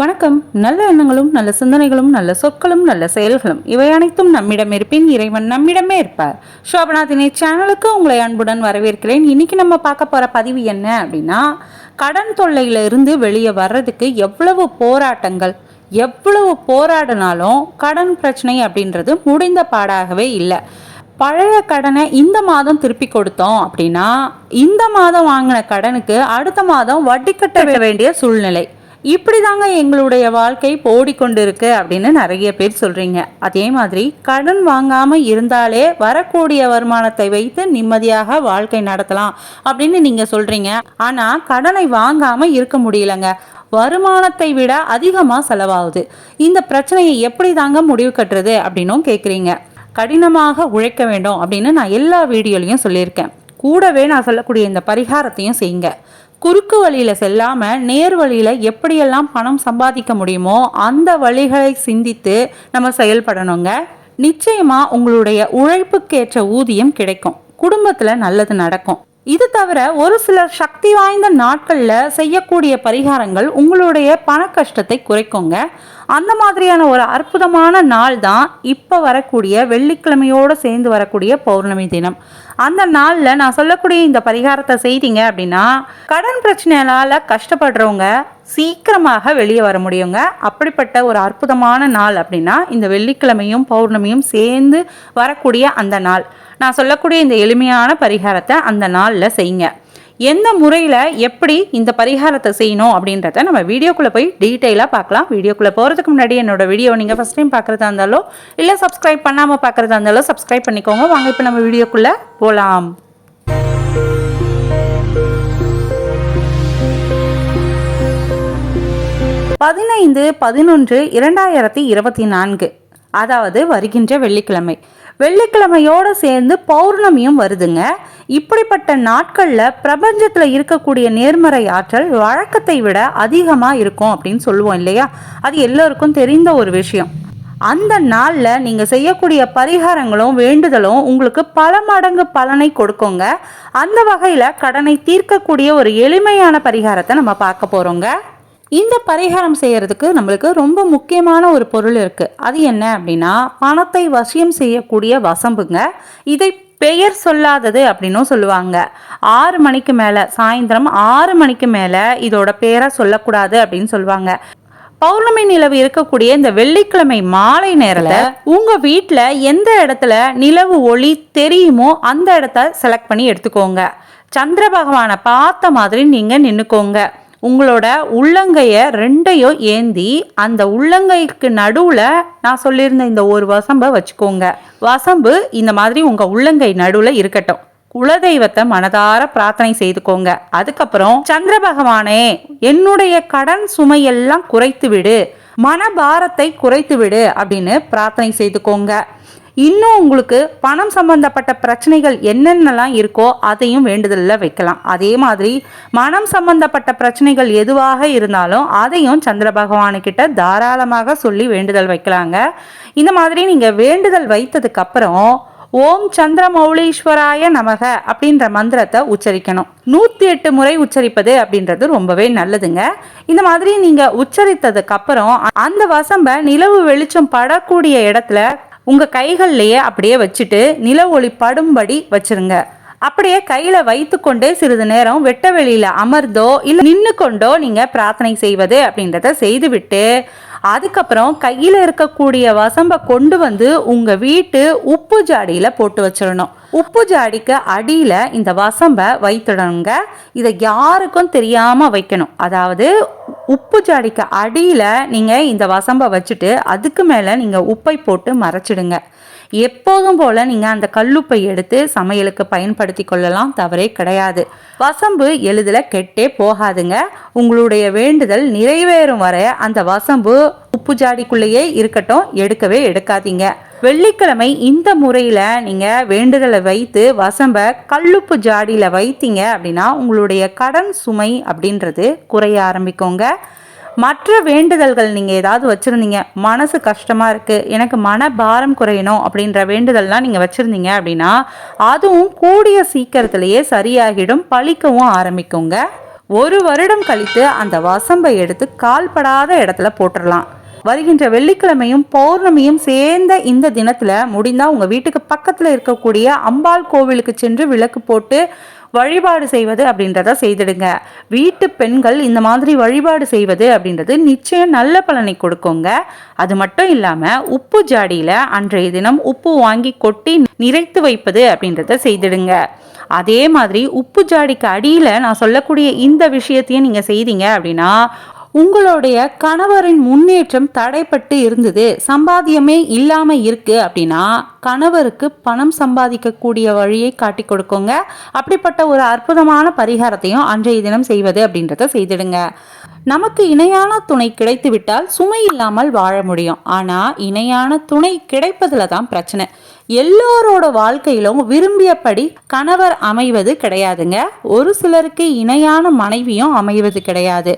வணக்கம். நல்ல எண்ணங்களும் நல்ல சிந்தனைகளும் நல்ல சொற்களும் நல்ல செயல்களும். இவை அனைத்தும் நம்மிடம் இருப்பின் இறைவன் நம்மிடமே இருப்பார். ஷோபனா தினேஷ் சேனலுக்கு உங்களை அன்புடன் வரவேற்கிறேன். இன்னைக்கு நம்ம பார்க்க போகிற பதிவு என்ன அப்படின்னா கடன் தொல்லையில இருந்து வெளியே வர்றதுக்கு எவ்வளவு போராட்டங்கள் எவ்வளவு போராடினாலும் கடன் பிரச்சனை அப்படின்றது முடிந்த பாடாகவே இல்லை. பழைய கடனை இந்த மாதம் திருப்பி கொடுத்தோம் அப்படின்னா இந்த மாதம் வாங்கின கடனுக்கு அடுத்த மாதம் வட்டி கட்ட வேண்டிய சூழ்நிலை. இப்படி தாங்க எங்களுடைய வாழ்க்கை ஓடிக்கொண்டிருக்கு அப்படின்னு நிறைய பேர் சொல்றீங்க. அதே மாதிரி கடன் வாங்காம இருந்தாலே வரக்கூடிய வருமானத்தை வைத்து நிம்மதியாக வாழ்க்கை நடத்தலாம் அப்படின்னு நீங்க சொல்றீங்க. ஆனா கடனை வாங்காம இருக்க முடியலங்க. வருமானத்தை விட அதிகமாக செலவாகுது. இந்த பிரச்சனையை எப்படி தாங்க முடிவு கட்டுறது அப்படின்னும் கேட்குறீங்க கடினமாக உழைக்க வேண்டும் அப்படின்னு நான் எல்லா வீடியோலையும் சொல்லியிருக்கேன். கூடவே நான் சொல்லக்கூடிய இந்த பரிகாரத்தையும் செய்யுங்க. குறுக்கு வழியில் செல்லாமல் நேர் வழியில் எப்படியெல்லாம் பணம் சம்பாதிக்க முடியுமோ அந்த வழிகளை சிந்தித்து நம்ம செயல்படணுங்க. நிச்சயமாக உங்களுடைய உழைப்புக்கேற்ற ஊதியம் கிடைக்கும். குடும்பத்தில் நல்லது நடக்கும். இது தவிர ஒரு சில சக்தி வாய்ந்த நாட்களில் செய்யக்கூடிய பரிகாரங்கள் உங்களுடைய பண கஷ்டத்தை குறைக்குங்க. அந்த மாதிரியான ஒரு அற்புதமான நாள் தான் இப்போ வரக்கூடிய வெள்ளிக்கிழமையோடு சேர்ந்து வரக்கூடிய பௌர்ணமி தினம். அந்த நாளில் நான் சொல்லக்கூடிய இந்த பரிகாரத்தை செய்தீங்க அப்படின்னா கடன் பிரச்சனையால் கஷ்டப்படுறவங்க சீக்கிரமாக வெளியே வர முடியுங்க. அப்படிப்பட்ட ஒரு அற்புதமான நாள் அப்படின்னா இந்த வெள்ளிக்கிழமையும் பௌர்ணமியும் சேர்ந்து வரக்கூடிய அந்த நாள். நான் சொல்லக்கூடிய இந்த எளிமையான பரிகாரத்தை அந்த நாளில் செய்யுங்க. எந்த முறையில் எப்படி இந்த பரிகாரத்தை செய்யணும் அப்படின்றத நம்ம வீடியோக்குள்ளே போய் டீட்டெயிலாக பார்க்கலாம். வீடியோக்குள்ளே போகிறதுக்கு முன்னாடி என்னோட வீடியோ நீங்கள் ஃபஸ்ட் டைம் பார்க்குறதா இருந்தாலோ இல்லை சப்ஸ்கிரைப் பண்ணாமல் பார்க்குறதா இருந்தாலோ சப்ஸ்கிரைப் பண்ணிக்கோங்க. வாங்க இப்போ நம்ம வீடியோக்குள்ளே போகலாம் பதினைந்து பதினொன்று இரண்டாயிரத்தி இருபத்தி நான்கு அதாவது வருகின்ற வெள்ளிக்கிழமை. வெள்ளிக்கிழமையோடு சேர்ந்து பௌர்ணமியும் வருதுங்க. இப்படிப்பட்ட நாட்களில் பிரபஞ்சத்தில் இருக்கக்கூடிய நேர்மறை ஆற்றல் வழக்கத்தை விட அதிகமாக இருக்கும் அப்படின்னு சொல்லுவோம் இல்லையா? அது எல்லோருக்கும் தெரிந்த ஒரு விஷயம். அந்த நாளில் நீங்கள் செய்யக்கூடிய பரிகாரங்களும் வேண்டுதலும் உங்களுக்கு பல மடங்கு பலனை கொடுக்குங்க. அந்த வகையில் கடனை தீர்க்கக்கூடிய ஒரு எளிமையான பரிகாரத்தை நம்ம பார்க்க போகிறோங்க இந்த பரிகாரம் செய்யறதுக்கு நம்மளுக்கு ரொம்ப முக்கியமான ஒரு பொருள் இருக்கு. அது என்ன அப்படின்னா பணத்தை வசியம் செய்யக்கூடிய வசம்புங்க. இதை பெயர் சொல்லாதது அப்படின்னும் சொல்லுவாங்க. ஆறு மணிக்கு மேலே சாயந்தரம் ஆறு மணிக்கு மேலே இதோட பேரை சொல்லக்கூடாது அப்படின்னு சொல்லுவாங்க. பௌர்ணமி நிலவு இருக்கக்கூடிய இந்த வெள்ளிக்கிழமை மாலை நேரத்தில் உங்க வீட்டில் எந்த இடத்துல நிலவு ஒளி தெரியுமோ அந்த இடத்த செலக்ட் பண்ணி எடுத்துக்கோங்க. சந்திர பகவானை பார்த்த மாதிரி நீங்க நின்னுக்கோங்க. உங்களோட உள்ளங்கையை ரெண்டையும் ஏந்தி அந்த உள்ளங்கைக்கு நடுவில் நான் சொல்லியிருந்த இந்த ஒரு வசம்பை வச்சுக்கோங்க. வசம்பு இந்த மாதிரி உங்கள் உள்ளங்கை நடுவில் இருக்கட்டும். குலதெய்வத்தை மனதார பிரார்த்தனை செய்துக்கோங்க. அதுக்கப்புறம் சந்திர பகவானே என்னுடைய கடன் சுமையெல்லாம் குறைத்து விடு மனபாரத்தை குறைத்து விடு அப்படின்னு பிரார்த்தனை செய்துக்கோங்க. இன்னும் உங்களுக்கு பணம் சம்பந்தப்பட்ட பிரச்சனைகள் என்னென்னலாம் இருக்கோ அதையும் வேண்டுதலில் வைக்கலாம். அதே மாதிரி மனம் சம்பந்தப்பட்ட பிரச்சனைகள் எதுவாக இருந்தாலும் அதையும் சந்திர பகவானுக்கிட்ட தாராளமாக சொல்லி வேண்டுதல் வைக்கலாங்க. இந்த மாதிரி நீங்கள் வேண்டுதல் வைத்ததுக்கப்புறம் ஓம் சந்திர மௌலீஸ்வராய நமக அப்படின்ற மந்திரத்தை உச்சரிக்கணும். நூற்றி எட்டு முறை உச்சரிப்பது அப்படின்றது ரொம்பவே நல்லதுங்க. இந்த மாதிரி நீங்கள் உச்சரித்ததுக்கு அப்புறம் அந்த வசம்ப நிலவு வெளிச்சம் படக்கூடிய இடத்துல உங்கள் கைகள்லையே அப்படியே வச்சுட்டு நில ஒளி படும்படி வச்சுருங்க. அப்படியே கையில் வைத்துக்கொண்டே சிறிது நேரம் வெட்ட வெளியில் அமர்ந்தோ இல்லை நின்று கொண்டோ நீங்கள் பிரார்த்தனை செய்வது அப்படின்றத செய்துவிட்டு அதுக்கப்புறம் கையில் இருக்கக்கூடிய வசம்பை கொண்டு வந்து உங்கள் வீட்டு உப்பு ஜாடியில் போட்டு வச்சிடணும். உப்பு ஜாடிக்கு அடியில் இந்த வசம்பை வைத்துடணுங்க. இதை யாருக்கும் தெரியாமல் வைக்கணும். அதாவது உப்பு ஜாடிக்கு அடியில் நீங்கள் இந்த வசம்பை வச்சுட்டு அதுக்கு மேலே நீங்கள் உப்பை போட்டு மறைச்சிடுங்க. எப்போதும் போல நீங்கள் அந்த கல்லுப்பை எடுத்து சமையலுக்கு பயன்படுத்தி கொள்ளலாம் தவறே கிடையாது. வசம்பு எளிதில் கெட்டே போகாதுங்க. உங்களுடைய வேண்டுதல் நிறைவேறும் வரை அந்த வசம்பு உப்பு ஜாடிக்குள்ளேயே இருக்கட்டும் எடுக்கவே எடுக்காதீங்க. வெள்ளிக்கிழமை இந்த முறையில் நீங்கள் வேண்டுதலை வைத்து வசம்ப கல்லுப்பு ஜாடியில் வைத்தீங்க அப்படின்னா உங்களுடைய கடன் சுமை அப்படின்றது குறைய ஆரம்பிக்குங்க. மற்ற வேண்டுதல்கள் நீங்கள் ஏதாவது வச்சுருந்தீங்க. மனசு கஷ்டமாக இருக்குது எனக்கு மன பாரம் குறையணும் அப்படின்ற வேண்டுதல்லாம் நீங்கள் வச்சுருந்தீங்க அப்படின்னா அதுவும் கூடிய சீக்கிரத்திலேயே சரியாகிடும் பழிக்கவும் ஆரம்பிக்குங்க. ஒரு வருடம் கழித்து அந்த வசம்பை எடுத்து கால்படாத இடத்துல போட்டுடலாம் வருகின்ற வெள்ளிக்கிழமையும் பௌர்ணமியும் சேர்ந்த இந்த தினத்துல முடிந்தா உங்க வீட்டுக்கு பக்கத்துல இருக்கக்கூடிய அம்பாள் கோவிலுக்கு சென்று விளக்கு போட்டு வழிபாடு செய்வது அப்படின்றத செய்திடுங்க. வீட்டு பெண்கள் இந்த மாதிரி வழிபாடு செய்வது அப்படின்றது நிச்சயம் நல்ல பலனை கொடுக்குங்க. அது மட்டும் இல்லாமல் உப்பு ஜாடியில் அன்றைய தினம் உப்பு வாங்கி கொட்டி நிறைத்து வைப்பது அப்படின்றத செய்திடுங்க. அதே மாதிரி உப்பு ஜாடிக்கு அடியில் நான் சொல்லக்கூடிய இந்த விஷயத்தையும் நீங்கள் செய்தீங்க அப்படின்னா உங்களுடைய கணவரின் முன்னேற்றம் தடைப்பட்டு இருந்தது சம்பாத்தியமே இல்லாமல் இருக்குது அப்படின்னா கணவருக்கு பணம் சம்பாதிக்கக்கூடிய வழியை காட்டி கொடுக்குங்க. அப்படிப்பட்ட ஒரு அற்புதமான பரிகாரத்தையும் அன்றைய தினம் செய்வது அப்படின்றத செய்திடுங்க. நமக்கு இணையான துணை கிடைத்துவிட்டால் சுமை இல்லாமல் வாழ முடியும். ஆனால் இணையான துணை கிடைப்பதில் தான் பிரச்சனை. எல்லோரோட வாழ்க்கையிலும் விரும்பியபடி கணவர் அமைவது கிடையாதுங்க. ஒரு சிலருக்கு இணையான மனைவியும் அமைவது கிடையாது.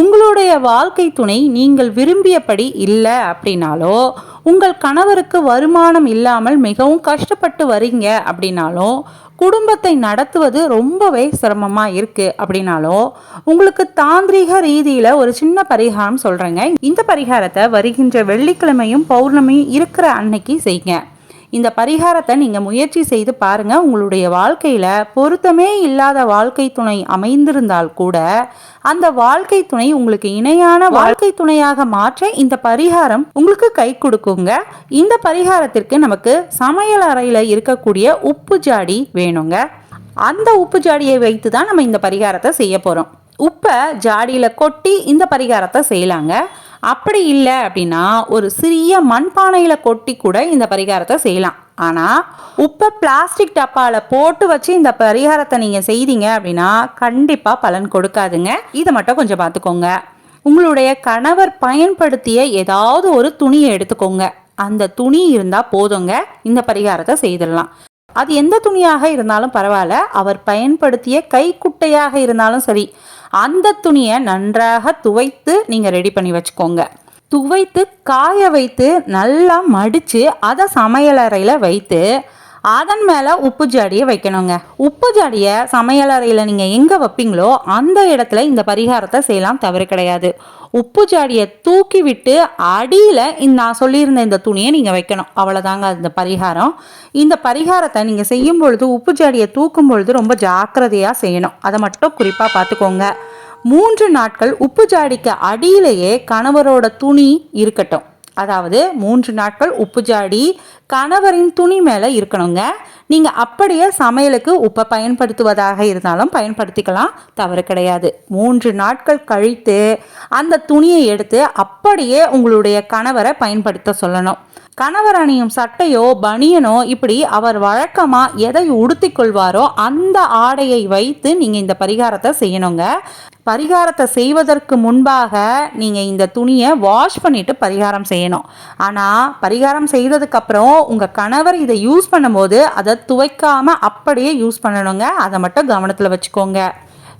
உங்களுடைய வாழ்க்கை துணை நீங்கள் விரும்பியபடி இல்லை அப்படின்னாலோ உங்கள் கணவருக்கு வருமானம் இல்லாமல் மிகவும் கஷ்டப்பட்டு வரீங்க அப்படின்னாலும் குடும்பத்தை நடத்துவது ரொம்பவே சிரமமாக இருக்குது அப்படின்னாலும் உங்களுக்கு தாந்திரிக ரீதியில் ஒரு சின்ன பரிகாரம் சொல்கிறேங்க இந்த பரிகாரத்தை வருகின்ற வெள்ளிக்கிழமையும் பௌர்ணமியும் இருக்கிற அன்னைக்கு செய்யுங்க. இந்த பரிகாரத்தை நீங்கள் முயற்சி செய்து பாருங்கள் உங்களுடைய வாழ்க்கையில் பொருத்தமே இல்லாத வாழ்க்கை துணை அமைந்திருந்தால் கூட அந்த வாழ்க்கை துணை உங்களுக்கு இணையான வாழ்க்கை துணையாக மாற்ற இந்த பரிகாரம் உங்களுக்கு கை கொடுக்குங்க. இந்த பரிகாரத்திற்கு நமக்கு சமையல் அறையில் இருக்கக்கூடிய உப்பு ஜாடி வேணுங்க. அந்த உப்பு ஜாடியை வைத்து தான் நம்ம இந்த பரிகாரத்தை செய்ய போகிறோம் உப்பை ஜாடியில் கொட்டி இந்த பரிகாரத்தை செய்யலாங்க. அப்படி இல்லை அப்படின்னா ஒரு சிறிய மண்பானையில் கொட்டி கூட இந்த பரிகாரத்தை செய்யலாம். ஆனால் உப்பை பிளாஸ்டிக் டப்பாவில் போட்டு வச்சு இந்த பரிகாரத்தை நீங்கள் செய்தீங்க அப்படின்னா கண்டிப்பாக பலன் கொடுக்காதுங்க. இதை மட்டும் கொஞ்சம் பார்த்துக்கோங்க. உங்களுடைய கணவர் பயன்படுத்திய ஏதாவது ஒரு துணியை எடுத்துக்கோங்க. அந்த துணி இருந்தால் போதுங்க. இந்த பரிகாரத்தை செய்திடலாம். அது எந்த துணியாக இருந்தாலும் பரவாயில்ல. அவர் பயன்படுத்திய கைக்குட்டையாக இருந்தாலும் சரி அந்த துணியை நன்றாக துவைத்து நீங்கள் ரெடி பண்ணி வச்சுக்கோங்க. துவைத்து காய வைத்து நல்லா மடித்து அதை சமையலறையில் வைத்து அதன் மேலே உப்பு ஜாடியை வைக்கணுங்க. உப்பு ஜாடியை சமையலறையில் நீங்கள் எங்கே வைப்பீங்களோ அந்த இடத்துல இந்த பரிகாரத்தை செய்யலாம் தவறு கிடையாது. உப்பு ஜாடியை தூக்கி விட்டு அடியில் இந்த நான் சொல்லியிருந்த இந்த துணியை நீங்கள் வைக்கணும். அவ்வளோதாங்க இந்த பரிகாரம். இந்த பரிகாரத்தை நீங்கள் செய்யும் பொழுது உப்பு ஜாடியை தூக்கும் பொழுது ரொம்ப ஜாக்கிரதையாக செய்யணும். அதை மட்டும் குறிப்பாக பார்த்துக்கோங்க. மூன்று நாட்கள் உப்பு ஜாடிக்கு அடியிலேயே கணவரோட துணி இருக்கட்டும். அதாவது மூன்று நாட்கள் உப்பு ஜாடி கணவரின் துணி மேலே இருக்கணுங்க. நீங்கள் அப்படியே சமையலுக்கு உப்பை பயன்படுத்துவதாக இருந்தாலும் பயன்படுத்திக்கலாம் தவறு கிடையாது. மூன்று நாட்கள் கழித்து அந்த துணியை எடுத்து அப்படியே உங்களுடைய கணவரை பயன்படுத்த சொல்லணும். கணவர் அணியும் சட்டையோ பனியனோ இப்படி அவர் வழக்கமாக எதை உடுத்தி கொள்வாரோ அந்த ஆடையை வைத்து நீங்கள் இந்த பரிகாரத்தை செய்யணுங்க. பரிகாரத்தை செய்வதற்கு முன்பாக நீங்கள் இந்த துணியை வாஷ் பண்ணிவிட்டு பரிகாரம் செய்யணும். ஆனால் பரிகாரம் செய்ததுக்கப்புறம் உங்கள் கணவர் இதை யூஸ் பண்ணும்போது அதை துவைக்காமல் அப்படியே யூஸ் பண்ணணுங்க. அதை மட்டும் கவனத்தில் வச்சுக்கோங்க.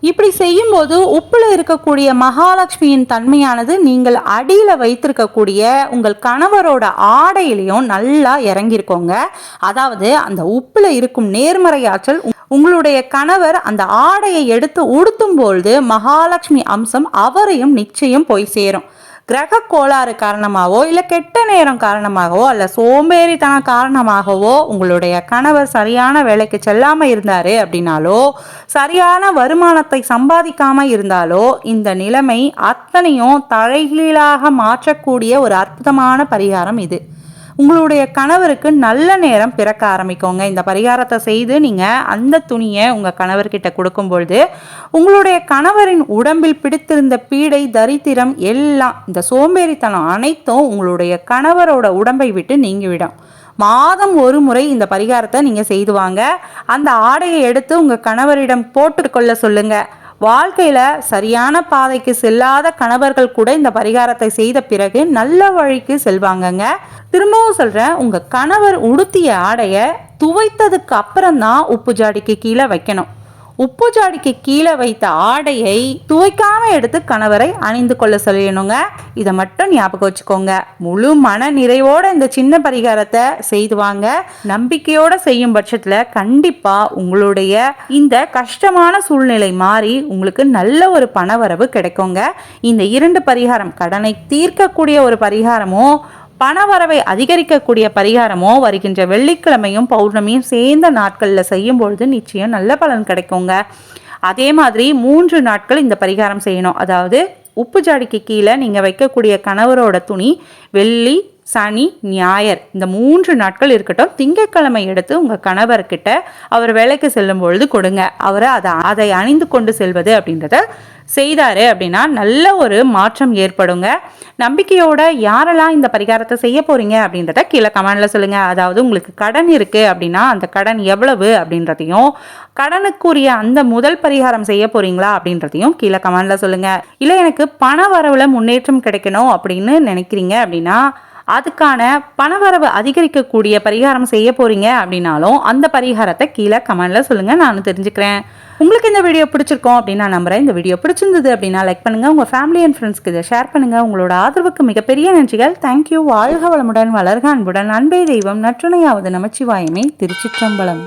இப்படி செய்யும்போது உப்பில் இருக்கக்கூடிய மகாலட்சுமியின் தன்மையானது நீங்கள் அடியில் வைத்திருக்கக்கூடிய உங்கள் கணவரோட ஆடையிலையும் நல்லா இறங்கியிருக்கோங்க அதாவது அந்த உப்பில் இருக்கும் நேர்மறை ஆற்றல் உங்களுடைய கணவர் அந்த ஆடையை எடுத்து உடுத்தும் பொழுது மகாலட்சுமி அம்சம் அவரையும் நிச்சயம் போய் சேரும். கிரக கோளாறு காரணமாகவோ இல்லை கெட்ட நேரம் காரணமாகவோ அல்ல சோம்பேறித்தனம் காரணமாகவோ உங்களுடைய கணவர் சரியான வேலைக்கு செல்லாமல் இருந்தார் அப்படின்னாலோ சரியான வருமானத்தை சம்பாதிக்காமல் இருந்தாலோ இந்த நிலைமை அத்தனையும் தலைகீழாக மாற்றக்கூடிய ஒரு அற்புதமான பரிகாரம் இது. உங்களுடைய கணவருக்கு நல்ல நேரம் பிறக்க ஆரம்பிக்கோங்க. இந்த பரிகாரத்தை செய்து நீங்கள் அந்த துணியை உங்கள் கணவர்கிட்ட கொடுக்கும் பொழுது உங்களுடைய கணவரின் உடம்பில் பிடித்திருந்த பீடை தரித்திரம் எல்லாம் இந்த சோம்பேறித்தனம் அனைத்தும் உங்களுடைய கணவரோட உடம்பை விட்டு நீங்கிவிடும். மாதம் ஒரு முறை இந்த பரிகாரத்தை நீங்கள் செய்துவாங்க அந்த ஆடையை எடுத்து உங்கள் கணவரிடம் போட்டுக்கொள்ள சொல்லுங்கள் வாழ்க்கையில் சரியான பாதைக்கு செல்லாத கணவர்கள் கூட இந்த பரிகாரத்தை செய்த பிறகு நல்ல வழிக்கு செல்வாங்கங்க. திரும்பவும் சொல்கிறேன் உங்கள் கணவர் உடுத்திய ஆடையை துவைத்ததுக்கு அப்புறம் தான் உப்பு ஜாடிக்கு கீழே வைக்கணும். உப்பு ஜாடிக்கு கீழே வைத்த ஆடையை துவைக்காம எடுத்து கணவரை அணிந்து கொள்ள சொல்லிடணுங்க. இதை மட்டும் ஞாபகம் வச்சுக்கோங்க. முழு மன நிறைவோட இந்த சின்ன பரிகாரத்தை செய்து வாங்க. நம்பிக்கையோட செய்யும் பட்சத்தில் கண்டிப்பா உங்களுடைய இந்த கஷ்டமான சூழ்நிலை மாறி உங்களுக்கு நல்ல ஒரு பணவரவு கிடைக்குங்க. இந்த இரண்டு பரிகாரம் கடனை தீர்க்கக்கூடிய ஒரு பரிகாரமும் பணவரவை அதிகரிக்கக்கூடிய பரிகாரமோ வருகின்ற வெள்ளிக்கிழமையும் பௌர்ணமியும் சேர்ந்த நாட்களில் செய்யும் பொழுது நிச்சயம் நல்ல பலன் கிடைக்குங்க. அதே மாதிரி மூன்று நாட்கள் இந்த பரிகாரம் செய்யணும். அதாவது உப்பு ஜாடிக்கு கீழே நீங்கள் வைக்கக்கூடிய கணவரோட துணி வெள்ளி சனி ஞாயர் இந்த மூன்று நாட்கள் இருக்கட்டும் திங்கட்கிழமை எடுத்து உங்கள் கணவர்கிட்ட அவர் வேலைக்கு செல்லும் பொழுது கொடுங்க. அவர் அதை அதை அணிந்து கொண்டு செல்வது அப்படின்றத செய்தார் அப்படின்னா நல்ல ஒரு மாற்றம் ஏற்படுங்க. நம்பிக்கையோட யாரெல்லாம் இந்த பரிகாரத்தை செய்ய போகிறீங்க அப்படின்றத கீழே கமெண்டில் சொல்லுங்கள் அதாவது உங்களுக்கு கடன் இருக்குது அப்படின்னா அந்த கடன் எவ்வளவு அப்படின்றதையும் கடனுக்குரிய அந்த முதல் பரிகாரம் செய்ய போகிறீங்களா அப்படின்றதையும் கீழே கமெண்டில் சொல்லுங்கள் இல்லை எனக்கு பண வரவில் முன்னேற்றம் கிடைக்கணும் அப்படின்னு நினைக்கிறீங்க அப்படின்னா அதுக்கான பணவரவு அதிகரிக்கக்கூடிய பரிகாரம் செய்ய போறீங்க அப்படின்னாலும் அந்த பரிகாரத்தை கீழே கமெண்ட்ல சொல்லுங்க நான் தெரிஞ்சுக்கிறேன். உங்களுக்கு இந்த வீடியோ பிடிச்சிருக்கோம் அப்படின்னு நான் நம்புறேன். இந்த வீடியோ பிடிச்சிருந்தது அப்படின்னா லைக் பண்ணுங்க. உங்க ஃபேமிலி அண்ட் ஃப்ரெண்ட்ஸ்க்கு இதை ஷேர் பண்ணுங்க. உங்களோட ஆதரவுக்கு மிகப்பெரிய நன்றிகள். தேங்க்யூ வாழ்க வளமுடன் வளர்க அன்புடன். அன்பே தெய்வம் நற்றுணையாவது நமச்சிவாயமே. திருச்சிற்றம்பலம்.